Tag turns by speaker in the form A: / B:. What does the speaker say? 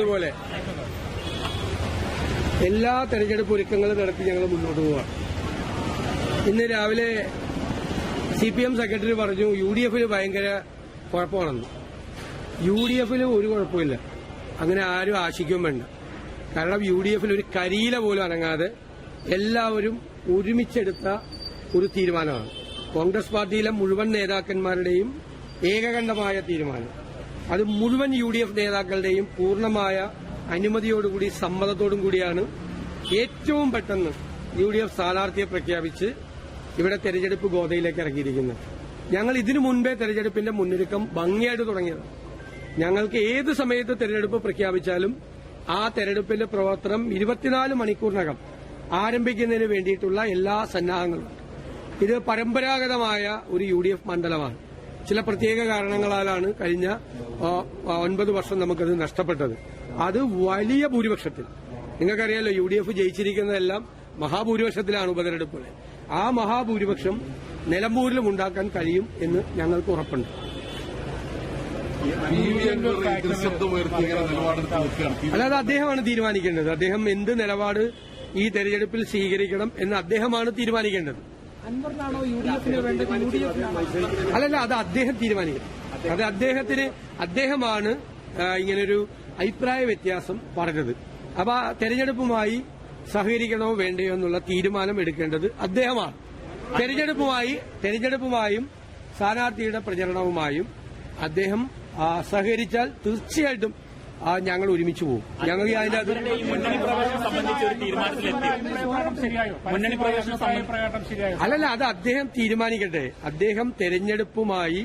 A: അതുപോലെ എല്ലാ തെരഞ്ഞെടുപ്പ് ഒരുക്കങ്ങളും നടത്തി ഞങ്ങൾ മുന്നോട്ട് പോവാം ഇന്ന് രാവിലെ സി പി എം സെക്രട്ടറി പറഞ്ഞു യു ഡി എഫിൽ ഭയങ്കര കുഴപ്പമാണെന്ന്. യു ഡി എഫിൽ ഒരു കുഴപ്പമില്ല. അങ്ങനെ ആരും ആശിക്കും വേണ്ട. കാരണം യു ഡി എഫിൽ ഒരു കരിയില പോലും അനങ്ങാതെ എല്ലാവരും ഒരുമിച്ചെടുത്ത ഒരു തീരുമാനമാണ്. കോൺഗ്രസ് പാർട്ടിയിലെ മുഴുവൻ നേതാക്കന്മാരുടെയും ഏകകണ്ഠമായ തീരുമാനം. അത് മുഴുവൻ യു ഡി എഫ് നേതാക്കളുടെയും പൂർണമായ അനുമതിയോടുകൂടി സമ്മതത്തോടും കൂടിയാണ് ഏറ്റവും പെട്ടെന്ന് യു ഡി എഫ് സ്ഥാനാർത്ഥിയെ പ്രഖ്യാപിച്ച് ഇവിടെ തെരഞ്ഞെടുപ്പ് ഗോതയിലേക്ക് ഇറങ്ങിയിരിക്കുന്നത് ഞങ്ങൾ ഇതിനു മുൻപേ തെരഞ്ഞെടുപ്പിന്റെ മുന്നൊരുക്കം ഭംഗിയായിട്ട് തുടങ്ങിയത് ഞങ്ങൾക്ക് ഏത് സമയത്ത് തെരഞ്ഞെടുപ്പ് പ്രഖ്യാപിച്ചാലും ആ തെരഞ്ഞെടുപ്പിന്റെ പ്രവർത്തനം ഇരുപത്തിനാല് മണിക്കൂറിനകം ആരംഭിക്കുന്നതിന് വേണ്ടിയിട്ടുള്ള എല്ലാ സന്നാഹങ്ങളും. ഇത് പരമ്പരാഗതമായ ഒരു യു മണ്ഡലമാണ്. ചില പ്രത്യേക കാരണങ്ങളാലാണ് കഴിഞ്ഞ ഒൻപത് വർഷം നമുക്കത് നഷ്ടപ്പെട്ടത്. അത് വലിയ ഭൂരിപക്ഷത്തിൽ. നിങ്ങൾക്കറിയാലോ യു ഡി എഫ് ജയിച്ചിരിക്കുന്നതെല്ലാം മഹാഭൂരിപക്ഷത്തിലാണ് ഉപതെരഞ്ഞെടുപ്പുകൾ ആ മഹാഭൂരിപക്ഷം നിലമ്പൂരിലും ഉണ്ടാക്കാൻ കഴിയും എന്ന് ഞങ്ങൾക്ക് ഉറപ്പുണ്ട്. അല്ലാതെ അദ്ദേഹമാണ് തീരുമാനിക്കേണ്ടത്. അദ്ദേഹം എന്ത് നിലപാട് ഈ തെരഞ്ഞെടുപ്പിൽ സ്വീകരിക്കണം എന്ന് അദ്ദേഹമാണ് തീരുമാനിക്കേണ്ടത്. അല്ലല്ല അത് അദ്ദേഹം തീരുമാനിക്കണം അത് അദ്ദേഹത്തിന് അദ്ദേഹമാണ് ഇങ്ങനൊരു അഭിപ്രായ വ്യത്യാസം പറഞ്ഞത്. അപ്പൊ ആ തെരഞ്ഞെടുപ്പുമായി സഹകരിക്കണോ വേണ്ടയോ എന്നുള്ള തീരുമാനം എടുക്കേണ്ടത് അദ്ദേഹമാണ്. തെരഞ്ഞെടുപ്പുമായി തെരഞ്ഞെടുപ്പുമായും സ്ഥാനാർത്ഥിയുടെ പ്രചരണവുമായും അദ്ദേഹം സഹകരിച്ചാൽ തീർച്ചയായിട്ടും ആ, ഞങ്ങൾ ഒരുമിച്ച് പോകും. ഞങ്ങൾ അതിന്റെ അത് അല്ലല്ല അത് അദ്ദേഹം തീരുമാനിക്കട്ടെ. അദ്ദേഹം തെരഞ്ഞെടുപ്പുമായി